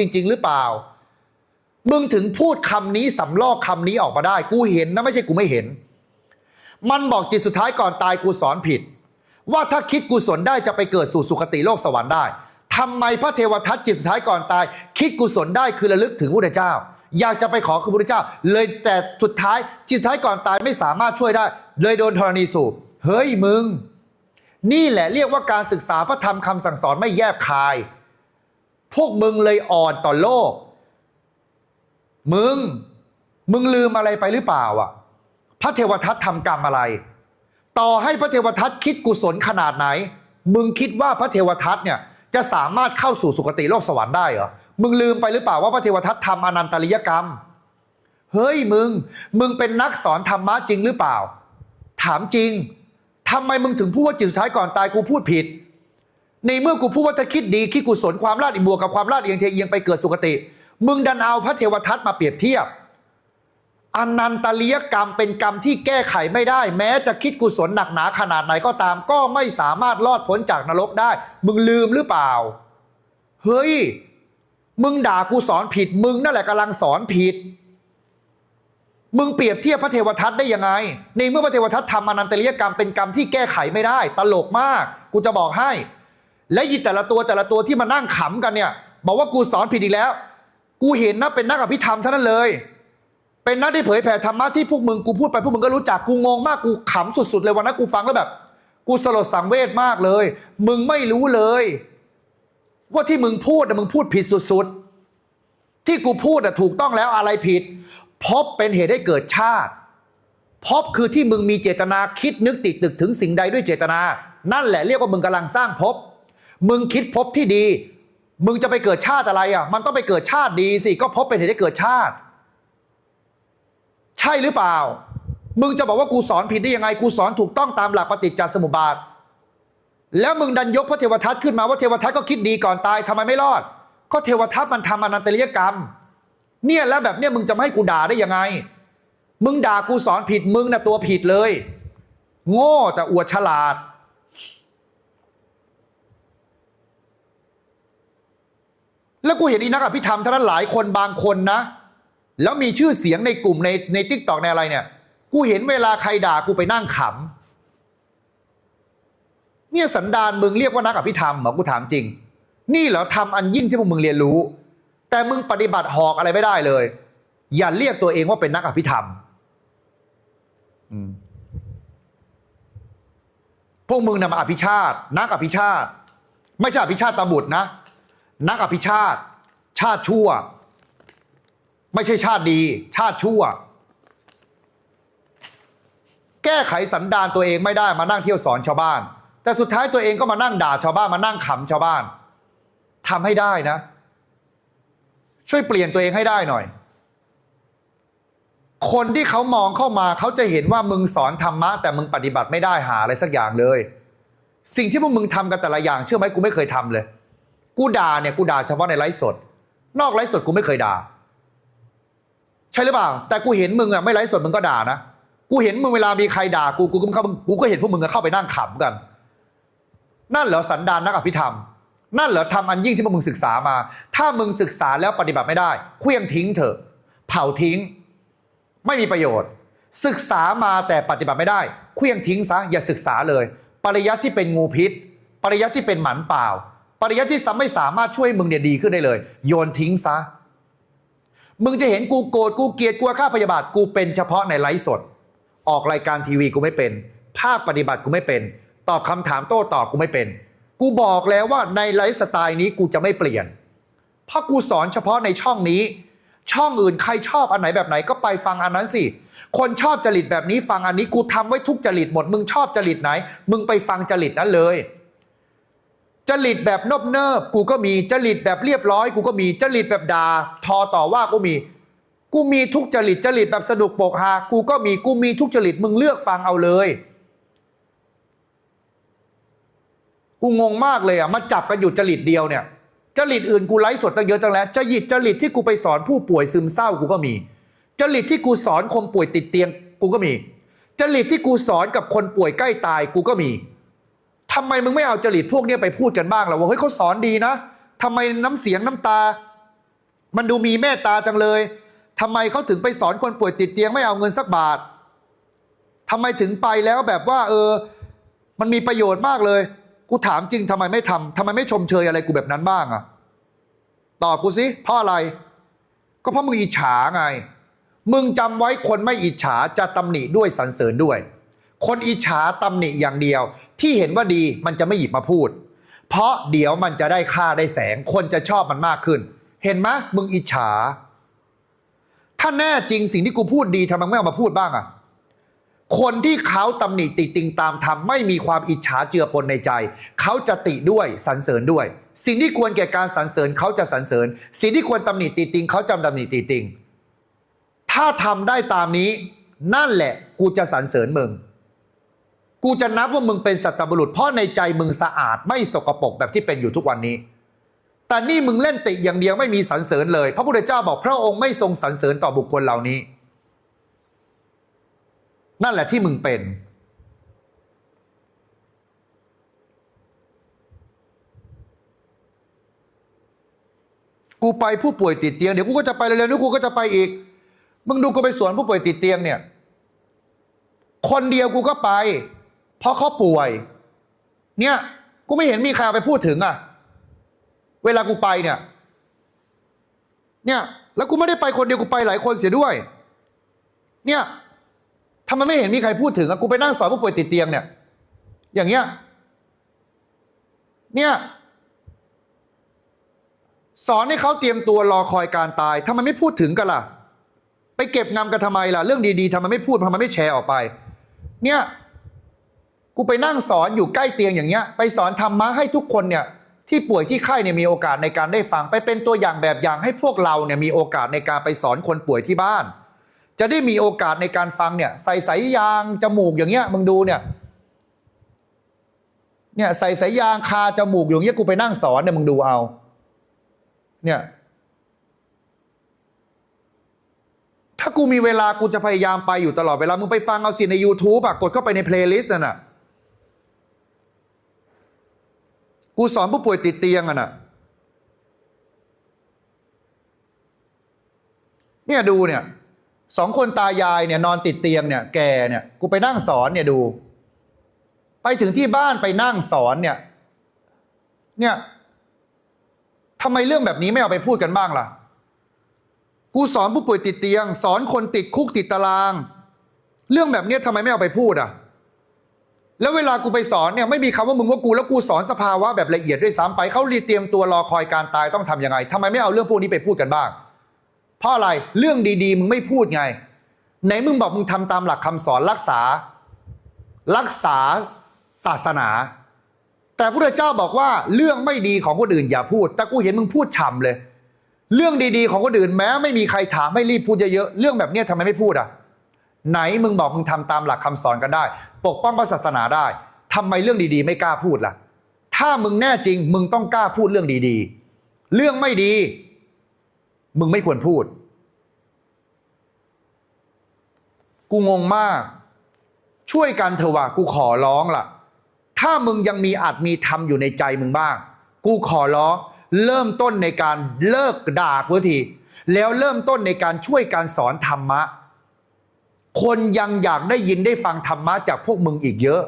จริง ๆ หรือเปล่า มึงถึงพูดคำนี้สำลอกคำนี้ออกมาได้ กูเห็นนะไม่ใช่กูไม่เห็น มันบอกจิตสุดท้ายก่อนตายกูสอนผิด ว่าถ้าคิดกุศลได้จะไปเกิดสู่สุคติโลกสวรรค์ได้ทำไมพระเทวทัตจิตสุดท้ายก่อนตาย คิดกุศลได้คือระลึกถึงพระเจ้า อยากจะไปขอคือพระเจ้า เลยแต่สุดท้ายจิตสุดท้ายก่อนตายไม่สามารถช่วยได้ เลยโดนธรณีสูบเฮ้ยมึง นี่แหละเรียกว่าการศึกษาพระธรรมคำสั่งสอนไม่แยบคาย พวกมึงเลยอ่อนต่อโลก มึง มึงลืมอะไรไปหรือเปล่าอะ พระเทวทัตทำกรรมอะไร ต่อให้พระเทวทัตคิดกุศลขนาดไหน มึงคิดว่าพระเทวทัตเนี่ยจะสามารถเข้าสู่สุคติโลกสวรรค์ได้เหรอ มึงลืมไปหรือเปล่าว่าพระเทวทัตทำอนันตริยกรรม เฮ้ยมึง มึงเป็นนักสอนธรรมะจริงหรือเปล่า ถามจริงทำไมมึงถึงพูดว่าจิตสุดท้ายก่อนตายกูพูดผิด ในเมื่อกูพูดว่าถ้าคิดดีคิดกุศลความลาดอีบวกกับความลาดเอียงเทเอียงไปเกิดสุคติ มึงดันเอาพระเทวทัตมาเปรียบเทียบอนันตริยกรรมเป็นกรรมที่แก้ไขไม่ได้ แม้จะคิดกุศลหนักหนาขนาดไหนก็ตาม ก็ไม่สามารถรอดพ้นจากนรกได้ มึงลืมหรือเปล่า เฮ้ย มึงด่ากูสอนผิด มึงนั่นแหละกำลังสอนผิด มึงเปรียบเทียบพระเทวทัตได้ยังไง ในเมื่อพระเทวทัตทำอนันตริยกรรมเป็นกรรมที่แก้ไขไม่ได้ ตลกมาก กูจะบอกให้ และยีแต่ละตัวแต่ละตัวที่มานั่งขำกันเนี่ยบอกว่ากูสอนผิดอีกแล้ว กูเห็นนะเป็นนักอภิธรรมเท่านั้นเลย เป็นนักที่เผยแผ่ธรรมะที่พวกมึงกูพูดไปพวกมึงก็รู้จักกูงงมากกูขำสุดๆเลยวันนั้นกูฟังแล้วแบบ กูสลดสังเวชมากเลย มึงไม่รู้เลย ว่าที่มึงพูดน่ะมึงพูดผิดสุดๆ ที่กูพูดนะถูกต้องแล้วอะไรผิดพบเป็นเหตุให้เกิดชาติพบคือที่มึงมีเจตนาคิดนึกติดตึกถึงสิ่งใดด้วยเจตนา นั่นแหละเรียกว่ามึงกำลังสร้างภพ มึงคิดภพที่ดี มึงจะไปเกิดชาติอะไรอะ มันต้องไปเกิดชาติดีสิ ก็ภพเป็นเหตุให้เกิดชาติ ใช่หรือเปล่า มึงจะบอกว่ากูสอนผิดได้ยังไง กูสอนถูกต้องตามหลักปฏิจจสมุปบาท แล้วมึงดันยกพระเทวทัตขึ้นมาว่าเทวทัตก็คิดดีก่อนตายทำไมไม่รอด ก็เทวทัตมันทำอนันตริยกรรม เนี่ยแล้วแบบเนี้ยมึงจะไม่ให้กูด่าได้ยังไง มึงด่ากูสอนผิดมึงน่ะตัวผิดเลย โง่แต่อวดฉลาด แล้วกูเห็นอีนักอภิธรรมท่านั้นหลายคนบางคนนะ แล้วมีชื่อเสียงในกลุ่มในในทิกตอกในอะไรเนี่ย กูเห็นเวลาใครด่ากูไปนั่งขำเนี่ยสันดานมึงเรียกว่านักอภิธรรมเหรอกูถามจริง นี่เหรอทำอันยิ่งที่พวกมึงเรียนรู้ แต่มึงปฏิบัติหอกอะไรไม่ได้เลย อย่าเรียกตัวเองว่าเป็นนักอภิธรรมมพวกมึงนำมาอภิชาติ นักอภิชาติ ไม่ใช่อภิชาติตาบุตรนะ นักอภิชาติ ชาติชั่ว ไม่ใช่ชาติดี ชาติชั่ว แก้ไขสันดานตัวเองไม่ได้มานั่งเที่ยวสอนชาวบ้าน แต่สุดท้ายตัวเองก็มานั่งด่าชาวบ้านมานั่งขำชาวบ้านทำให้ได้นะ ช่วยเปลี่ยนตัวเองให้ได้หน่อย คนที่เขามองเข้ามาเขาจะเห็นว่ามึงสอนธรรมะ แต่มึงปฏิบัติไม่ได้หาอะไรสักอย่างเลย สิ่งที่พวกมึงทำกันแต่ละอย่าง เชื่อไหมกูไม่เคยทำเลย กูด่าเนี่ยกูด่าเฉพาะในไลฟ์สด นอกไลฟ์สดกูไม่เคยด่า ใช่หรือเปล่า แต่กูเห็นมึงอะไม่ไลฟ์สดมึงก็ด่านะกูเห็นมึงเวลามีใครด่ากูกูก็เข้ากูก็เห็นพวกมึงเข้าไปนั่งขำกัน นั่นเหรอสันดานนักอภิธรรม นั่นเหรอทำอันยิ่งที่พวกมึงศึกษามา ถ้ามึงศึกษาแล้วปฏิบัติไม่ได้เคลี้ยงทิ้งเถอะ เผาทิ้ง ไม่มีประโยชน์ ศึกษามาแต่ปฏิบัติไม่ได้เคลี้ยงทิ้งซะอย่าศึกษาเลย ปริยัติที่เป็นงูพิษ ปริยัติที่เป็นหมันเปล่า ปริยัติที่ซ้ำไม่สามารถช่วยมึงเนี่ยดีขึ้นได้เลย โยนทิ้งซะ มึงจะเห็นกูโกรธกูเกลียดกูฆ่าพยาบาทกูเป็นเฉพาะในไลฟ์สด ออกรายการทีวีกูไม่เป็น ภาคปฏิบัติกูไม่เป็น ตอบคำถามโต้ตอบกูไม่เป็น กูบอกแล้วว่าในไลฟ์สไตล์นี้กูจะไม่เปลี่ยน เพราะกูสอนเฉพาะในช่องนี้ ช่องอื่นใครชอบอันไหนแบบไหนก็ไปฟังอันนั้นสิคนชอบจริตแบบนี้ฟังอันนี้กูทำไว้ทุกจริตหมด มึงชอบจริตไหน มึงไปฟังจริตนั้นเลย จริตแบบนบเนิบกูก็มีจริตแบบเรียบร้อย กูก็มีจริตแบบด่าทอต่อว่ากูมี กูมีทุกจริตจริตแบบสนุกโปกฮากูก็มีกูมีทุกจริตมึงเลือกฟังเอาเลย กูงงมากเลยอะมาจับกันอยู่จริตเดียวเนี่ยจริตอื่นกูไลฟ์สดตั้งเยอะตั้งแล้วจริตจริตที่กูไปสอนผู้ป่วยซึมเศร้ากูก็มีจริตที่กูสอนคนป่วยติดเตียง กูก็มีจริตที่กูสอนกับคนป่วยใกล้ตายกูก็มี ทำไมมึงไม่เอาจริตพวกนี้ไปพูดกันบ้างล่ะว่าเฮ้ยเขาสอนดีนะทำไมน้ำเสียงน้ำตา มันดูมีเมตตาจังเลยทำไมเขาถึงไปสอนคนป่วยติดเตียงไม่เอาเงินสักบาททำไมถึงไปแล้วแบบว่า เออ มันมีประโยชน์มากเลย กูถามจริงทำไมไม่ทำทำไมไม่ชมเชยอะไรกูแบบนั้นบ้างอะตอบกูสิเพราะอะไร ก็เพราะมึงอิจฉาไง มึงจำไว้คนไม่อิจฉาจะตำหนิด้วยสรรเสริญด้วย คนอิจฉาตำหนิอย่างเดียว ที่เห็นว่าดีมันจะไม่หยิบมาพูด เพราะเดี๋ยวมันจะได้ค่าได้แสง คนจะชอบมันมากขึ้น เห็นไหมมึงอิจฉา ถ้าแน่จริงสิ่งที่กูพูดดีทำไมไม่เอามาพูดบ้างอะคนที่เขาตำหนิติติงตามทำไม่มีความอิจฉาเจือปนในใจ เขาจะติด้วยสรรเสริญด้วย สิ่งที่ควรแก่การสรรเสริญเขาจะสรรเสริญ สิ่งที่ควรตำหนิติติงเขาจำตำหนิติติงถ้าทำได้ตามนี้ นั่นแหละกูจะสรรเสริญมึง กูจะนับว่ามึงเป็นสัตบุรุษ เพราะในใจมึงสะอาดไม่สกปรกแบบที่เป็นอยู่ทุกวันนี้ แต่นี่มึงเล่นติอย่างเดียวไม่มีสรรเสริญเลย พระพุทธเจ้าบอกพระองค์ไม่ทรงสรรเสริญต่อบุคคลเหล่านี้ นั่นแหละที่มึงเป็น กูไปผู้ป่วยติดเตียงเดี๋ยวกูก็จะไปเร็วๆนี้กูก็จะไปอีก มึงดูกูไปสวนผู้ป่วยติดเตียงเนี่ย คนเดียวกูก็ไป เพราะเขาป่วย เนี่ย กูไม่เห็นมีใครไปพูดถึงอะ เวลากูไปเนี่ย เนี่ย แล้วกูไม่ได้ไปคนเดียวกูไปหลายคนเสียด้วย เนี่ยทำไมไม่เห็นมีใครพูดถึงอะกูไปนั่งสอนผู้ป่วยติดเตียงเนี่ย อย่างเงี้ย เนี่ยสอนให้เขาเตรียมตัวรอคอยการตายทำไมไม่พูดถึงกันล่ะ ไปเก็บงำกันทำไมล่ะ เรื่องดีๆทำไมไม่พูดทำไมไม่แชร์ออกไป เนี่ย กูไปนั่งสอนอยู่ใกล้เตียงอย่างเงี้ย ไปสอนธรรมะให้ทุกคนเนี่ยที่ป่วยที่ไข้เนี่ยมีโอกาสในการได้ฟัง ไปเป็นตัวอย่างแบบอย่างให้พวกเราเนี่ยมีโอกาสในการไปสอนคนป่วยที่บ้าน จะได้มีโอกาสในการฟังเนี่ยใส่สายยางจมูกอย่างเงี้ยมึงดูเนี่ยเนี่ยใส่สายยางคาจมูกอย่างเงี้ยกูไปนั่งสอนเนี่ยมึงดูเอา เนี่ยถ้ากูมีเวลากูจะพยายามไปอยู่ตลอดเวลา มึงไปฟังเอาสิใน YouTube อะกดเข้าไปในเพลย์ลิสต์น่ะ กูสอนผู้ป่วยติดเตียงอะน่ะเนี่ยดูเนี่ยสองคนตายายเนี่ยนอนติดเตียงเนี่ยแกเนี่ยกูไปนั่งสอนเนี่ยดู ไปถึงที่บ้านไปนั่งสอนเนี่ยเนี่ยทำไมเรื่องแบบนี้ไม่เอาไปพูดกันบ้างล่ะ กูสอนผู้ป่วยติดเตียง สอนคนติดคุกติดตาราง เรื่องแบบเนี้ยทำไมไม่เอาไปพูดอะ แล้วเวลากูไปสอนเนี่ยไม่มีคำว่ามึงว่ากูแล้วกูสอนสภาวะแบบละเอียดด้วยซ้ำไปเขารีเตรียมตัวรอคอยการตายต้องทำยังไงทำไมไม่เอาเรื่องพวกนี้ไปพูดกันบ้าง เพราะอะไรเรื่องดีๆ มึงไม่พูดไงไหนมึงบอกมึงทำตามหลักคำสอนรักษา รักษาศาสนา แต่พระเจ้าบอกว่าเรื่องไม่ดีของคนอื่นอย่าพูด แต่กูเห็นมึงพูดฉ่ำเลย เรื่องดีๆของคนอื่นแม้ไม่มีใครถามให้รีบพูดเยอะๆเรื่องแบบนี้ทำไมไม่พูดอะไหนมึงบอกมึงทำตามหลักคำสอนกันได้ ปกป้องพระศาสนาได้ทำไมเรื่องดีๆ ไม่กล้าพูดล่ะ ถ้ามึงแน่จริง มึงต้องกล้าพูดเรื่องดีๆ เรื่องไม่ดี มึงไม่ควรพูด กูงงมาก ช่วยกันเถอะว่ะกูขอร้องล่ะ ถ้ามึงยังมีอาจมีธรรมอยู่ในใจมึงบ้าง กูขอร้องเริ่มต้นในการเลิกด่ากูทีแล้วเริ่มต้นในการช่วยการสอนธรรมะ คนยังอยากได้ยินได้ฟังธรรมะจากพวกมึงอีกเยอะ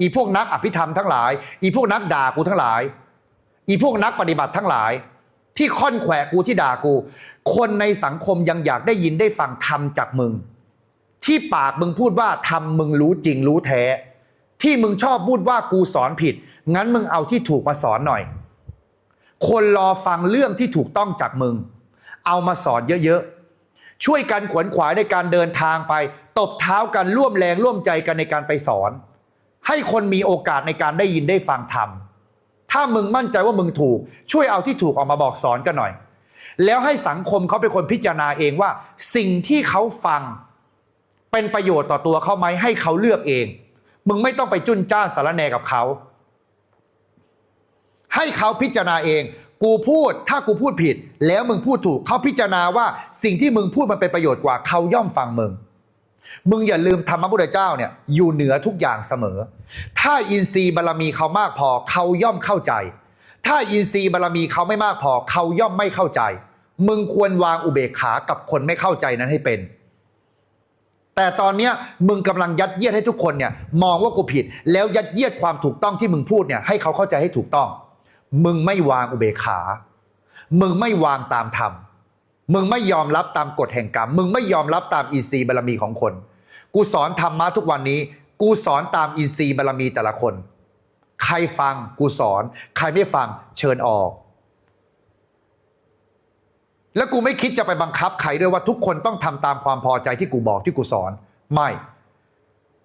อีพวกนักอภิธรรมทั้งหลาย อีพวกนักด่ากูทั้งหลาย อีพวกนักปฏิบัติทั้งหลาย ที่ค่อนแขวะกูที่ด่ากู คนในสังคมยังอยากได้ยินได้ฟังธรรมจากมึง ที่ปากมึงพูดว่าทำมึงรู้จริงรู้แท้ ที่มึงชอบพูดว่ากูสอนผิด งั้นมึงเอาที่ถูกมาสอนหน่อย คนรอฟังเรื่องที่ถูกต้องจากมึง เอามาสอนเยอะๆ ช่วยกันขวนขวายในการเดินทางไป ตบเท้ากันร่วมแรงร่วมใจกันในการไปสอน ให้คนมีโอกาสในการได้ยินได้ฟังธรรมถ้ามึงมั่นใจว่ามึงถูก ช่วยเอาที่ถูกออกมาบอกสอนกันหน่อย แล้วให้สังคมเขาเป็นคนพิจารณาเองว่า สิ่งที่เขาฟัง เป็นประโยชน์ต่อตัวเขาไหมให้เขาเลือกเอง มึงไม่ต้องไปจุนจ้านสารแนกับเขาให้เขาพิจารณาเอง กูพูดถ้ากูพูดผิด แล้วมึงพูดถูกเขาพิจารณาว่าสิ่งที่มึงพูดมันเป็นประโยชน์กว่าเขาย่อมฟังมึง มึงอย่าลืมธรรมะพุทธเจ้าเนี่ยอยู่เหนือทุกอย่างเสมอ ถ้าอินทรีย์บารมีเขามากพอเขาย่อมเข้าใจ ถ้าอินทรีย์บารมีเขาไม่มากพอเขาย่อมไม่เข้าใจ มึงควรวางอุเบกขากับคนไม่เข้าใจนั้นให้เป็น แต่ตอนเนี้มึงกำลังยัดเยียดให้ทุกคนเนี่ยมองว่ากูผิด แล้วยัดเยียดความถูกต้องที่มึงพูดเนี่ยให้เขาเข้าใจให้ถูกต้อง มึงไม่วางอุเบกขา มึงไม่วางตามธรรม มึงไม่ยอมรับตามกฎแห่งกรรม มึงไม่ยอมรับตามอีซีบารมีของคน กูสอนธรรมะทุกวันนี้ กูสอนตามอีซีบารมีแต่ละคน ใครฟังกูสอน ใครไม่ฟังเชิญออก แล้วกูไม่คิดจะไปบังคับใครด้วยว่าทุกคนต้องทำตามความพอใจที่กูบอกที่กูสอน ไม่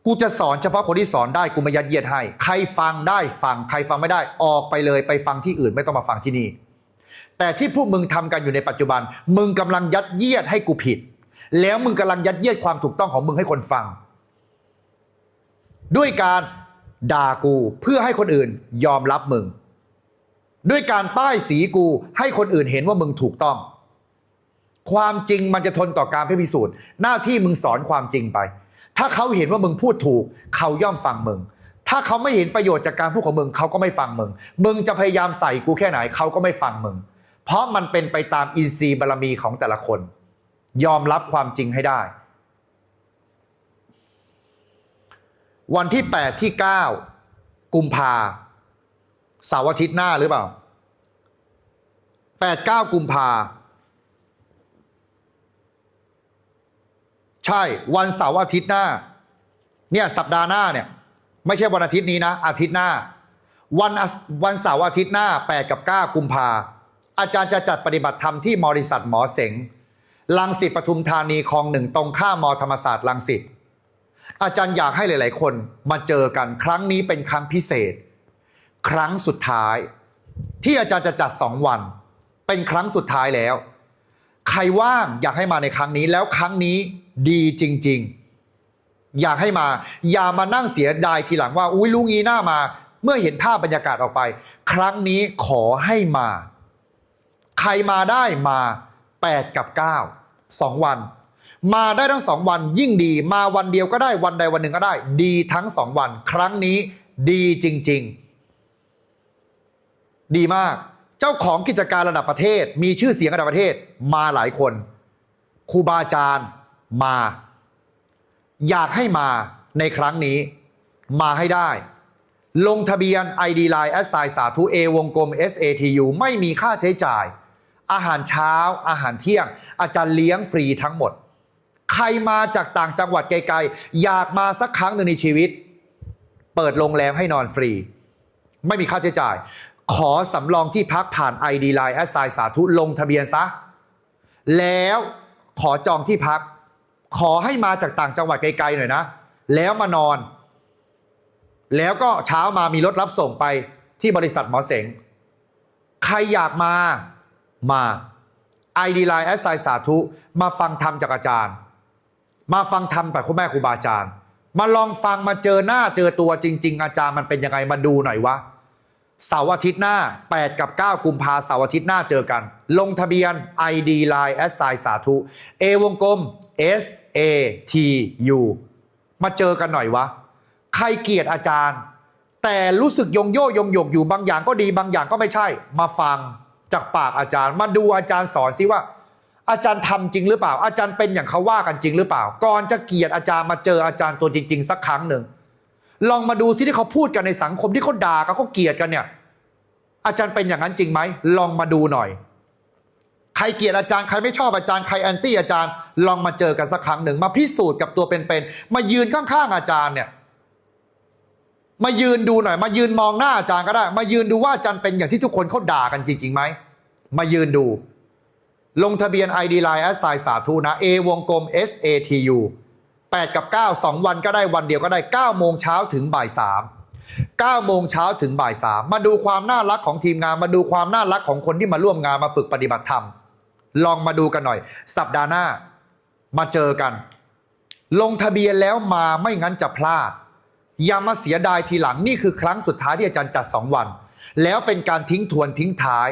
กูจะสอนเฉพาะคนที่สอนได้กูไม่ยัดเยียดให้ ใครฟังได้ฟัง ใครฟังไม่ได้ออกไปเลยไปฟังที่อื่นไม่ต้องมาฟังที่นี่ แต่ที่พวกมึงทำกันอยู่ในปัจจุบัน มึงกำลังยัดเยียดให้กูผิด แล้วมึงกำลังยัดเยียดความถูกต้องของมึงให้คนฟัง ด้วยการด่ากูเพื่อให้คนอื่นยอมรับมึง ด้วยการป้ายสีกูให้คนอื่นเห็นว่ามึงถูกต้อง ความจริงมันจะทนต่อการพิสูจน์ หน้าที่มึงสอนความจริงไป ถ้าเขาเห็นว่ามึงพูดถูก เขาย่อมฟังมึง ถ้าเขาไม่เห็นประโยชน์จากการพูดของมึงเขาก็ไม่ฟังมึง มึงจะพยายามใส่กูแค่ไหนเขาก็ไม่ฟังมึง เพราะมันเป็นไปตามอินทรีย์บารมีของแต่ละคน ยอมรับความจริงให้ได้ วันที่ 8 ที่ 9 กุมภาเสาร์อาทิตย์หน้าหรือเปล่า 8 9 กุมภา ใช่วันเสาร์อาทิตย์หน้า เนี่ยสัปดาห์หน้าเนี่ย ไม่ใช่วันอาทิตย์นี้นะ อาทิตย์หน้า วันวันเสาร์อาทิตย์หน้า8กับ9กุมภาอาจารย์จะจัดปฏิบัติธรรมที่บริษัทหมอเสงลังสิตปทุมธานีคลองหนึ่งตรงข้ามมธรรมศาสตร์ลังสิตอาจารย์อยากให้หลาย ๆ คนมาเจอกันครั้งนี้เป็นครั้งพิเศษ ครั้งสุดท้าย ที่อาจารย์จะจัดสองวัน เป็นครั้งสุดท้ายแล้ว ใครว่างอยากให้มาในครั้งนี้แล้วครั้งนี้ ดีจริง ๆ อยากให้มา อย่ามานั่งเสียดายทีหลังว่า อุ้ยลุงงี้หน้ามา เมื่อเห็นภาพบรรยากาศออกไป ครั้งนี้ขอให้มา ใครมาได้มา 8 กับ 9 2 วัน มาได้ทั้งสองวันยิ่งดี มาวันเดียวก็ได้วันใดวันหนึ่งก็ได้ ดีทั้งสองวัน ครั้งนี้ดีจริง ๆ ดีมากเจ้าของกิจการระดับประเทศ มีชื่อเสียงระดับประเทศมาหลายคนครูบาอาจารย์ มา อยากให้มาในครั้งนี้ มาให้ได้ ลงทะเบียน ID Line แอสไซสาธุ A วงกลม SATU ไม่มีค่าใช้จ่าย อาหารเช้า อาหารเที่ยง อาจารย์เลี้ยงฟรีทั้งหมด ใครมาจากต่างจังหวัดไกลๆ อยากมาสักครั้งหนึ่งในชีวิต เปิดโรงแรมให้นอนฟรี ไม่มีค่าใช้จ่าย ขอสำรองที่พักผ่าน ID Line แอสไซสาธุลงทะเบียนซะ แล้วขอจองที่พัก ขอให้มาจากต่างจังหวัดไกลๆหน่อยนะ แล้วมานอน แล้วก็เช้ามามีรถรับส่งไปที่บริษัทหมอเสง ใครอยากมามา ID Line แอสไซสาธุ มาฟังธรรมจากอาจารย์ มาฟังธรรมจากคุณแม่ครูบาอาจารย์ มาลองฟังมาเจอหน้าเจอตัวจริง ๆ อาจารย์มันเป็นยังไงมาดูหน่อยวะ เสาร์อาทิตย์หน้า 8 กับ 9 กุมภาเสาร์อาทิตย์หน้าเจอกัน ลงทะเบียน ID Line แอสไซสาธุ A วงกลม S A T U มาเจอกันหน่อยวะ ใครเกลียดอาจารย์ แต่รู้สึกยงโยยงหยกอยู่บางอย่างก็ดีบางอย่างก็ไม่ใช่ มาฟังจากปากอาจารย์ มาดูอาจารย์สอนซิว่า อาจารย์ทำจริงหรือเปล่า อาจารย์เป็นอย่างเขาว่ากันจริงหรือเปล่า ก่อนจะเกลียดอาจารย์มาเจออาจารย์ตัวจริง ๆ สักครั้งหนึ่ง ลองมาดูซิที่เขาพูดกันในสังคมที่เขาด่ากันเขาเกลียดกันเนี่ย อาจารย์เป็นอย่างนั้นจริงไหมลองมาดูหน่อย ใครเกลียดอาจารย์ใครไม่ชอบอาจารย์ใครแอนตี้อาจารย์ ลองมาเจอกันสักครั้งหนึ่งมาพิสูจน์กับตัวเป็นๆมายืนข้างๆอาจารย์เนี่ย มายืนดูหน่อย มายืนมองหน้าอาจารย์ก็ได้ มายืนดูว่าอาจารย์เป็นอย่างที่ทุกคนเขาด่ากันจริงๆไหมมายืนดู ลงทะเบียน ID Line แอสไซสาธุนะ A วงกลม S A T U 8 กับ 9 2 วันก็ได้วันเดียวก็ได้ 9 โมงเช้าถึงบ่าย 3 9โมงเช้าถึงบ่าย3มาดูความน่ารักของทีมงาน มาดูความน่ารักของคนที่มาร่วมงานมาฝึกปฏิบัติธรรม ลองมาดูกันหน่อย สัปดาห์หน้า มาเจอกัน ลงทะเบียนแล้วมาไม่งั้นจะพลาด อย่ามาเสียดายทีหลังนี่คือครั้งสุดท้ายที่อาจารย์จัด 2 วัน แล้วเป็นการทิ้งทวนทิ้งท้าย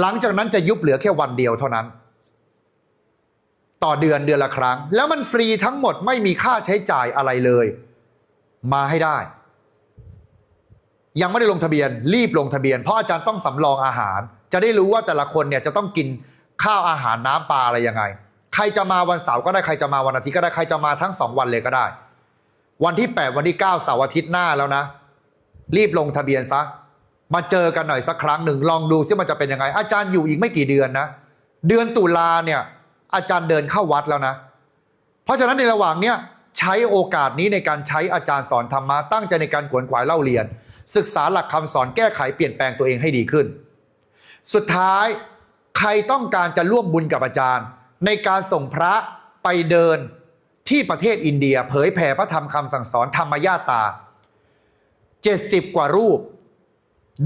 หลังจากนั้นจะยุบเหลือแค่วันเดียวเท่านั้น ต่อเดือนเดือนละครั้ง แล้วมันฟรีทั้งหมดไม่มีค่าใช้จ่ายอะไรเลย มาให้ได้ ยังไม่ได้ลงทะเบียน รีบลงทะเบียน เพราะอาจารย์ต้องสำรองอาหาร จะได้รู้ว่าแต่ละคนเนี่ยจะต้องกินข้าวอาหารน้ำปลาอะไรยังไง ใครจะมาวันเสาร์ก็ได้ใครจะมาวันอาทิตย์ก็ได้ใครจะมาทั้งสองวันเลยก็ได้ วันที่ 8 วันที่ 9 เสาร์อาทิตย์หน้าแล้วนะ รีบลงทะเบียนซะมาเจอกันหน่อยสักครั้งหนึ่งลองดูซิมันจะเป็นยังไง อาจารย์อยู่อีกไม่กี่เดือนนะ เดือนตุลาเนี่ย อาจารย์เดินเข้าวัดแล้วนะ เพราะฉะนั้นในระหว่างเนี้ยใช้โอกาสนี้ในการใช้อาจารย์สอนธรรมะตั้งใจในการขวนขวายเล่าเรียน ศึกษาหลักคำสอนแก้ไขเปลี่ยนแปลงตัวเองให้ดีขึ้น สุดท้ายใครต้องการจะร่วมบุญกับอาจารย์ ในการส่งพระไปเดินที่ประเทศอินเดียเผยแผ่พระธรรมคำสั่งสอนธรรมญาตา 70 กว่ารูป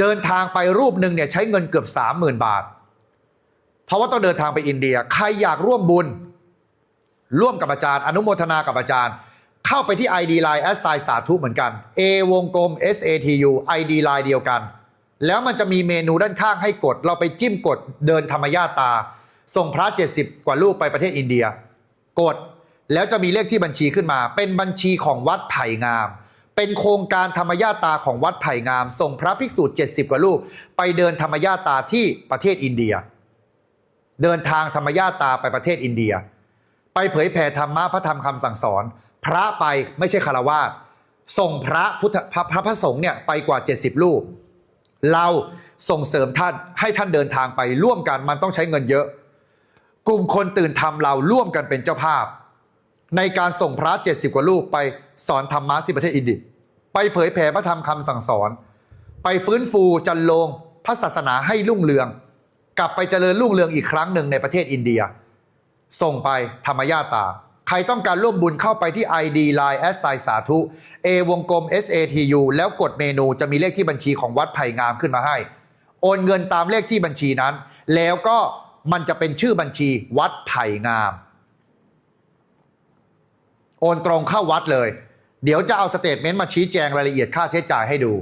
เดินทางไปรูปหนึ่งเนี่ยใช้เงินเกือบ 30,000 บาท เพราะว่าต้องเดินทางไปอินเดีย ใครอยากร่วมบุญ ร่วมกับอาจารย์ อนุโมทนากับอาจารย์ เข้าไปที่ ID Line แอดไซสาธุเหมือนกัน A วงกลม S A T U ID Line เดียวกัน แล้วมันจะมีเมนูด้านข้างให้กด เราไปจิ้มกดเดินธรรมญาตา ส่งพระ 70 กว่าลูกไปประเทศอินเดีย กดแล้วจะมีเลขที่บัญชีขึ้นมา เป็นบัญชีของวัดไผ่งาม เป็นโครงการธรรมญาตาของวัดไผ่งาม ส่งพระภิกษุ 70 กว่าลูก ไปเดินธรรมญาตาที่ประเทศอินเดีย เดินทางธรรมญาตาไปประเทศอินเดีย ไปเผยแผ่ธรรมะพระธรรมคำสั่งสอน พระไปไม่ใช่คารวาสส่งพระพุทธพระพระพระสงฆ์เนี่ยไปกว่า 70 รูป เราส่งเสริมท่านให้ท่านเดินทางไปร่วมกันมันต้องใช้เงินเยอะ กลุ่มคนตื่นทำเราร่วมกันเป็นเจ้าภาพ ในการส่งพระ 70 กว่ารูปไปสอนธรรมะที่ประเทศอินเดียไปเผยแผ่พระธรรมคำสั่งสอน ไปฟื้นฟูจันโลงพระศาสนาให้รุ่งเรือง กลับไปเจริญรุ่งเรืองอีกครั้งหนึ่งในประเทศอินเดีย ส่งไปธรรมญาตา ใครต้องการร่วมบุญเข้าไปที่ ID Line แอดไซสาธุ A วงกลม SATU แล้วกดเมนูจะมีเลขที่บัญชีของวัดไผ่งามขึ้นมาให้ โอนเงินตามเลขที่บัญชีนั้น แล้วก็มันจะเป็นชื่อบัญชีวัดไผ่งาม โอนตรงเข้าวัดเลย เดี๋ยวจะเอาสเตทเมนต์มาชี้แจงรายละเอียดค่าใช้จ่ายให้ดู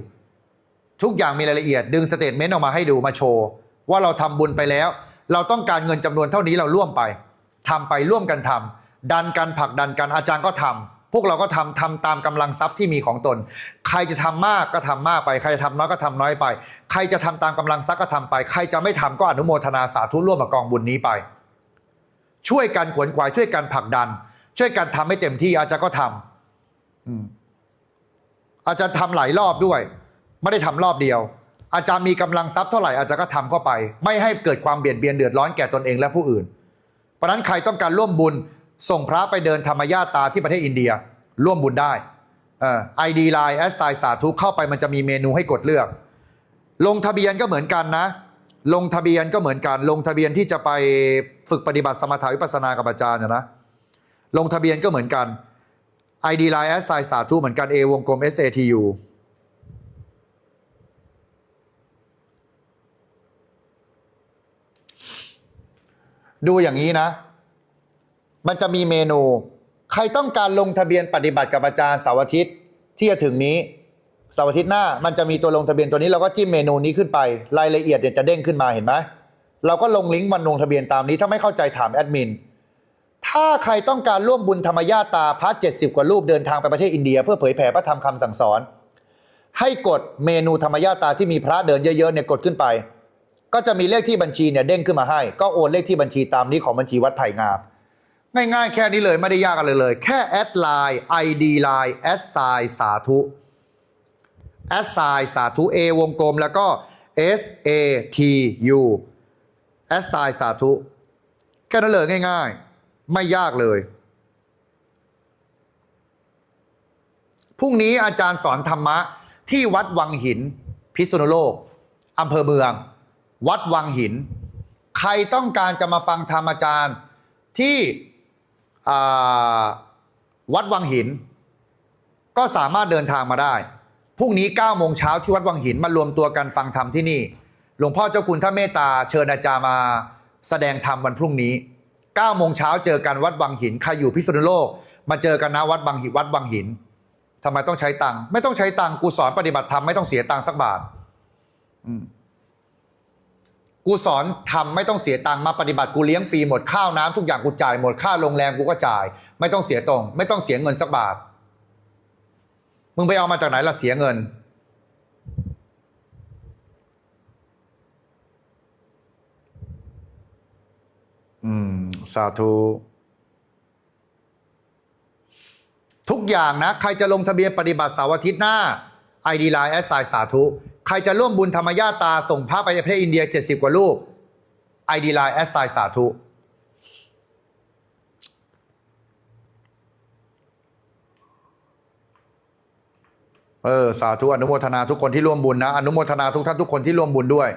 ทุกอย่างมีรายละเอียดดึงสเตทเมนต์ออกมาให้ดูมาโชว์ ว่าเราทำบุญไปแล้ว เราต้องการเงินจำนวนเท่านี้เราร่วมไปทำไปร่วมกันทำดันกันผลักดันกันอาจารย์ก็ทำพวกเราก็ทำทำตามกำลังทรัพย์ที่มีของตน ใครจะทำมากก็ทำมากไป ใครจะทำน้อยก็ทำน้อยไป ใครจะทำตามกำลังทรัพย์ก็ทำไป ใครจะไม่ทำก็อนุโมทนาสาธุร่วมกับกองบุญนี้ไป ช่วยกันขวนขวายช่วยกันผลักดัน ช่วยกันทำให้เต็มที่อาจารย์ก็ทำอืมอาจารย์ทำหลายรอบด้วย ไม่ได้ทำรอบเดียว อาจารย์มีกำลังทรัพย์เท่าไหร่อาจารย์ก็ทำเข้าไป ไม่ให้เกิดความเบียดเบียนเดือดร้อนแก่ตนเองและผู้อื่น เพราะนั้นใครต้องการร่วมบุญส่งพระไปเดินธรรมญาตาที่ประเทศอินเดีย ร่วมบุญได้ไอดีไลน์แอสไซสาธุเข้าไปมันจะมีเมนูให้กดเลือก ลงทะเบียนก็เหมือนกันนะ ลงทะเบียนก็เหมือนกัน ลงทะเบียนที่จะไปฝึกปฏิบัติสมถาวิปัสสนากับอาจารย์นะนะลงทะเบียนก็เหมือนกัน ID Line แอสไซสาธุเหมือนกัน A วงกลม SATU ดูอย่างนี้นะ มันจะมีเมนู ใครต้องการลงทะเบียนปฏิบัติกับอาจารย์เสาร์อาทิตย์ที่จะถึงนี้เสาร์อาทิตย์หน้า มันจะมีตัวลงทะเบียนตัวนี้เราก็จิ้มเมนูนี้ขึ้นไป รายละเอียดเนี่ยจะเด้งขึ้นมาเห็นไหมเราก็ลงลิงก์วันลงทะเบียนตามนี้ถ้าไม่เข้าใจถามแอดมินถ้าใครต้องการร่วมบุญธรรมญาตาพระ70กว่ารูปเดินทางไปประเทศอินเดีย เพื่อเผยแผ่พระธรรมคำสั่งสอน ให้กดเมนูธรรมญาตาที่มีพระเดินเยอะๆเนี่ยกดขึ้นไป ก็จะมีเลขที่บัญชีเนี่ยเด้งขึ้นมาให้ ก็โอนเลขที่บัญชีตามนี้ของบัญชีวัดไผ่งาม ง่ายๆ แค่นี้เลยไม่ได้ยากอะไรเลย แค่แอดไลน์ ID ไลน์แอดไซสาธุแอดไซสาธุ A วงกลมแล้วก็ S A T U แอดไซสาธุแค่นั้นเลยง่ายๆ ไม่ยากเลยพรุ่งนี้อาจารย์สอนธรรมะที่วัดวังหิน พิษณุโลกอำเภอเมือง วัดวังหิน ใครต้องการจะมาฟังธรรมอาจารย์ที่วัดวังหิน ก็สามารถเดินทางมาได้พรุ่งนี้9โมงเช้าที่วัดวังหินมารวมตัวกันฟังธรรมที่นี่ หลวงพ่อเจ้าคุณท่าเมตตาเชิญอาจารย์มาแสดงธรรมวันพรุ่งนี้9โมงเช้าเจอกันวัดวังหินใครอยู่พิษณุโลก มาเจอกันนะวัดวังหินวัดวังหินทำไมต้องใช้ตังค์ไม่ต้องใช้ตังค์กูสอนปฏิบัติธรรมไม่ต้องเสียตังค์สักบาท อืม กูสอนทำไม่ต้องเสียตังค์มาปฏิบัติกูเลี้ยงฟรีหมดข้าวน้ำทุกอย่างกูจ่ายหมดค่าโรงแรมกูก็จ่าย ไม่ต้องเสียตรง ไม่ต้องเสียเงินสักบาท มึงไปเอามาจากไหนล่ะเสียเงิน อืม สาธุทุกอย่างนะ ใครจะลงทะเบียนปฏิบัติเสาร์อาทิตย์หน้า ไอดีไลน์แอดไซสาธุ ใครจะร่วมบุญธรรมญาตา ส่งพระไปประเทศอินเดีย 70 กว่ารูป ID Line แอดไซสาธุเออสาธุอนุโมทนาทุกคนที่ร่วมบุญนะ อนุโมทนาทุกท่านทุกคนที่ร่วมบุญด้วย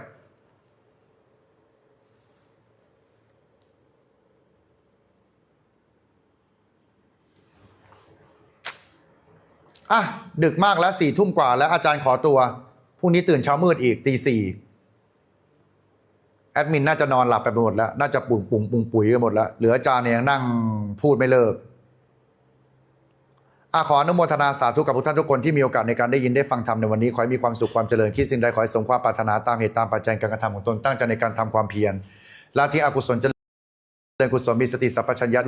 อะดึกมากแล้วสี่ทุ่มกว่าแล้วอาจารย์ขอตัวพรุ่งนี้ตื่นเช้ามืดอีกตีสี่แอดมินน่าจะนอนหลับไปหมดแล้วน่าจะปุ่งปุ่งปุงปุ๋ยกันหมดแล้วเหลืออาจารย์เนี่ยยังนั่งพูดไม่เลิกอาขออนุโมทนาสาธุกับทุกท่านทุกคนที่มีโอกาสในการได้ยินได้ฟังธรรมในวันนี้ขอให้มีความสุขความเจริญคิดสิ่งใดขอให้สมความปรารถนาตามเหตุตามปัจจัยการกระทำของตนตั้งใจในการทำความเพียรละทิ้งอกุศลเจริญกุศลมีสติสัพพัญญะรู้